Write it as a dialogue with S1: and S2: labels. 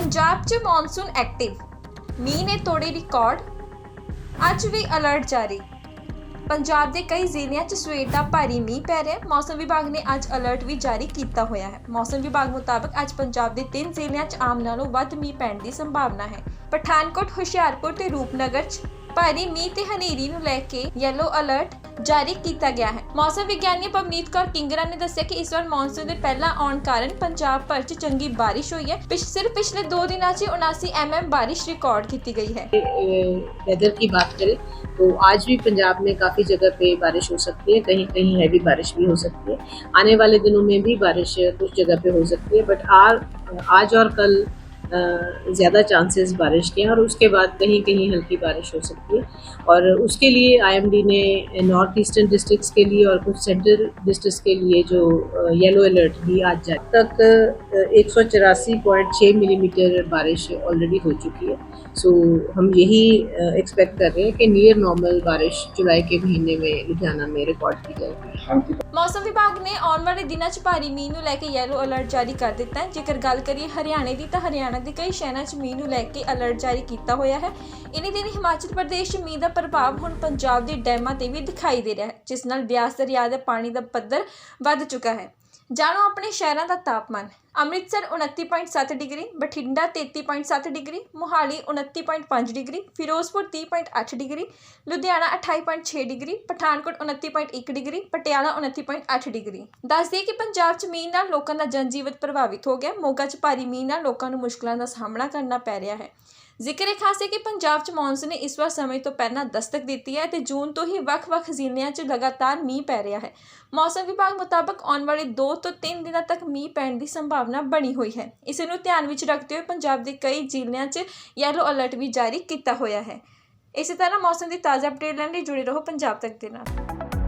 S1: ਪੰਜਾਬ 'ਚ monsoon active ਮੀਂਹ ਨੇ ਤੋੜੇ ਰਿਕਾਰਡ ਅੱਜ ਵੀ ਅਲਰਟ ਜਾਰੀ ਪੰਜਾਬ ਦੇ ਕਈ ਜ਼ਿਲ੍ਹਿਆਂ 'ਚ ਸਵੇਰ ਦਾ ਭਾਰੀ ਮੀਂਹ ਪੈ ਰਿਹਾ ਹੈ ਮੌਸਮ ਵਿਭਾਗ ਨੇ ਅੱਜ ਅਲਰਟ ਵੀ ਜਾਰੀ ਕੀਤਾ ਹੋਇਆ ਹੈ ਮੌਸਮ ਵਿਭਾਗ ਮੁਤਾਬਕ ਅੱਜ ਪੰਜਾਬ ਦੇ ਤਿੰਨ ਜ਼ਿਲ੍ਹਿਆਂ 'ਚ ਆਮ ਨਾਲੋਂ ਵੱਧ ਮੀਂਹ ਪੈਣ ਦੀ ਸੰਭਾਵਨਾ ਹੈ ਪਠਾਨਕੋਟ ਹੁਸ਼ਿਆਰਪੁਰ ਤੇ ਰੂਪਨਗਰ 'ਚ ਭਾਰੀ ਮੀਂਹ ਤੇ ਹਨੇਰੀ ਨੂੰ ਲੈ ਕੇ ਯੈਲੋ ਅਲਰਟ ਜਾਰੀ ਕੀਤਾ ਗਿਆ ਹੈ। ਮੌਸਮ ਵਿਗਿਆਨੀ ਪਵਨੀਤ ਕੌਰ ਕਿੰਗਰਾ ਨੇ ਦੱਸਿਆ ਕਿ ਇਸ ਵਾਰ ਮੌਨਸੂਨ ਦੇ ਪਹਿਲਾਂ ਆਉਣ ਕਾਰਨ ਪੰਜਾਬ ਭਰ 'ਚ ਚੰਗੀ ਬਾਰਿਸ਼ ਹੋਈ ਹੈ। ਪਿਛ, ਸਿਰਫ ਪਿਛਲੇ 2 ਦਿਨਾਂ 'ਚ 79 ਐਮਐਮ ਬਾਰਿਸ਼ रिकॉर्ड ਕੀਤੀ गई है
S2: वेदर की बात करें तो आज भी पंजाब में काफ़ी जगह पे बारिश हो सकती है कहीं कहीं हैवी बारिश भी हो सकती है आने वाले दिनों में भी बारिश कुछ जगह पे हो सकती है बट आज और कल ज़्यादा चांसेस बारिश के हैं और उसके बाद कहीं कहीं हल्की बारिश हो सकती है और उसके लिए आईएमडी ने नॉर्थ ईस्टर्न डिस्ट्रिक्ट्स के लिए और कुछ सेंट्रल डिस्ट्रिक्ट्स के लिए जो येलो अलर्ट भी आज जारी तक एक सौ मिलीमीटर बारिश ऑलरेडी हो चुकी है सो हम यही एक्सपेक्ट कर रहे हैं कि नियर नॉर्मल बारिश जुलाई के महीने में लुधियाना में रिकॉर्ड की जाएगी
S1: ਮੌਸਮ ਵਿਭਾਗ ਨੇ ਆਉਣ ਵਾਲੇ ਦਿਨਾਂ 'ਚ ਭਾਰੀ ਮੀਂਹ ਨੂੰ ਲੈ ਕੇ ਯੈਲੋ ਅਲਰਟ ਜਾਰੀ ਕਰ ਦਿੱਤਾ ਹੈ ਜੇਕਰ ਗੱਲ ਕਰੀਏ ਹਰਿਆਣੇ ਦੀ ਤਾਂ ਹਰਿਆਣਾ ਦੇ ਕਈ ਸ਼ਹਿਰਾਂ 'ਚ ਮੀਂਹ ਨੂੰ ਲੈ ਕੇ ਅਲਰਟ ਜਾਰੀ ਕੀਤਾ ਹੋਇਆ ਹੈ। ਇਨੀ ਦਿਨ ਹਿਮਾਚਲ ਪ੍ਰਦੇਸ਼ 'ਚ ਮੀਂਹ ਦਾ ਪ੍ਰਭਾਵ ਹੁਣ ਪੰਜਾਬ ਦੇ ਡੈਮਾਂ ਤੇ ਵੀ ਦਿਖਾਈ ਦੇ ਰਿਹਾ ਹੈ, ਜਿਸ ਨਾਲ ਬਿਆਸ ਦਰਿਆ ਦੇ ਪਾਣੀ ਦਾ ਪੱਧਰ ਵੱਧ ਚੁੱਕਾ ਹੈ। ਜਾਣੋ ਆਪਣੇ ਸ਼ਹਿਰਾਂ ਦਾ ਤਾਪਮਾਨ। Amritsar 29.7 degree, Bathinda 33.7 degree, Mohali 29.5 degree, Ferozepur 30.8 degree, Ludhiana 28.6 degree, Pathankot 29.1 degree, Patiala 29.8 degree. ਦੱਸ ਕਿ ਪੰਜਾਬ 'ਚ ਮੀਂਹ ਨਾਲ ਲੋਕਾਂ ਦਾ ਜਨਜੀਵਨ ਪ੍ਰਭਾਵਿਤ ਹੋ ਗਿਆ। ਮੋਗਾ 'ਚ ਭਾਰੀ ਮੀਂਹ ਨਾਲ ਲੋਕਾਂ ਨੂੰ ਮੁਸ਼ਕਲਾਂ ਦਾ ਸਾਹਮਣਾ ਕਰਨਾ ਪੈ ਰਿਹਾ ਹੈ। ਜ਼ਿਕਰ ਇਹ ਖਾਸ ਹੈ ਕਿ ਪੰਜਾਬ 'ਚ ਮੌਨਸੂਨ ਨੇ ਇਸ ਵਾਰ ਸਮੇਂ ਤੋਂ ਪਹਿਲਾਂ ਦਸਤਕ ਦਿੱਤੀ ਹੈ ਤੇ ਜੂਨ ਤੋਂ ਹੀ ਵੱਖ-ਵੱਖ ਜ਼ਿਲ੍ਹਿਆਂ 'ਚ ਲਗਾਤਾਰ ਮੀਂਹ ਪੈ ਰਿਹਾ ਹੈ। ਮੌਸਮ ਵਿਭਾਗ ਮੁਤਾਬਕ ਆਉਣ ਵਾਲੇ 2 ਤੋਂ 3 ਦਿਨਾਂ ਤੱਕ ਮੀਂਹ ਪੈਣ ਦੀ ਸੰਭਾਵਨਾ ਬਣੀ ਹੋਈ ਹੈ। ਇਸ ਨੂੰ ਧਿਆਨ ਵਿੱਚ ਰੱਖਦੇ ਹੋਏ ਪੰਜਾਬ ਦੇ ਕਈ ਜ਼ਿਲ੍ਹਿਆਂ 'ਚ ਯੈਲੋ ਅਲਰਟ ਵੀ ਜਾਰੀ ਕੀਤਾ ਹੋਇਆ ਹੈ। ਇਸੇ ਤਰ੍ਹਾਂ ਮੌਸਮ ਦੀ ਤਾਜ਼ਾ ਅਪਡੇਟ ਲੈਣ ਲਈ ਜੁੜੇ ਰਹੋ ਪੰਜਾਬ ਤੱਕ ਦੇ ਨਾਲ।